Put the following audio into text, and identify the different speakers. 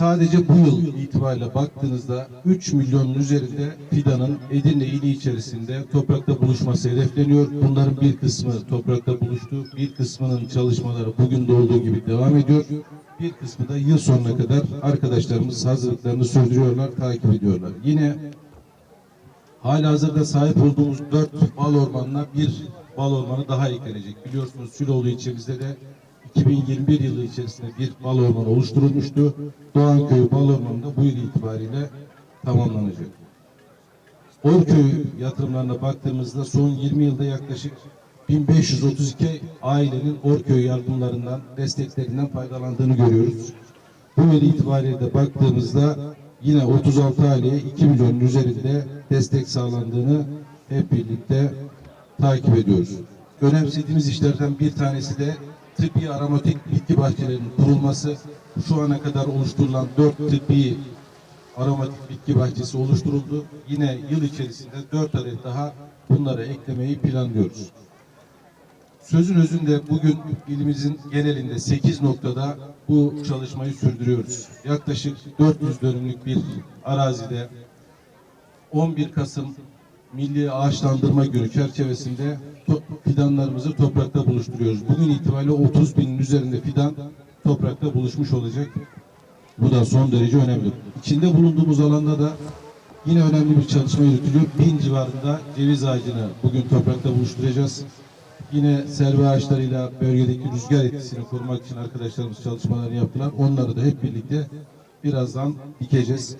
Speaker 1: sadece bu yıl itibariyle baktığınızda 3 milyonun üzerinde fidanın Edirne ili içerisinde toprakta buluşması hedefleniyor. Bunların bir kısmı toprakta buluştu. Bir kısmının çalışmaları bugün de olduğu gibi devam ediyor. Bir kısmı da yıl sonuna kadar arkadaşlarımız hazırlıklarını sürdürüyorlar, takip ediyorlar. Yine Halihazırda sahip olduğumuz dört bal ormanına bir bal ormanı daha eklenecek. Biliyorsunuz Süloğlu ilçemizde de 2021 yılı içerisinde bir bal ormanı oluşturulmuştu. Doğanköy bal ormanı da bu yıl itibariyle tamamlanacak. Orköy yatırımlarına baktığımızda son 20 yılda yaklaşık 1532 ailenin Orköy yardımlarından, desteklerinden faydalandığını görüyoruz. Bu yıl itibariyle de baktığımızda yine 36 aileye 2 milyonun üzerinde destek sağlandığını hep birlikte takip ediyoruz. Önemsediğimiz işlerden bir tanesi de tıbbi aromatik bitki bahçelerinin kurulması. Şu ana kadar oluşturulan 4 tıbbi aromatik bitki bahçesi oluşturuldu. Yine yıl içerisinde 4 adet daha bunlara eklemeyi planlıyoruz. Sözün özünde bugün ilimizin genelinde 8 noktada bu çalışmayı sürdürüyoruz. Yaklaşık 400 dönümlük bir arazide 11 Kasım Milli Ağaçlandırma Günü çerçevesinde to- fidanlarımızı toprakta buluşturuyoruz. Bugün itibariyle 30 binin üzerinde fidan toprakta buluşmuş olacak. Bu da son derece önemli. İçinde bulunduğumuz alanda da yine önemli bir çalışma yürütülüyor. Bin civarında ceviz ağacını bugün toprakta buluşturacağız. Yine serve ağaçlarıyla bölgedeki rüzgar etkisini korumak için arkadaşlarımız çalışmalarını yaptılar. Onları da hep birlikte birazdan dikeceğiz.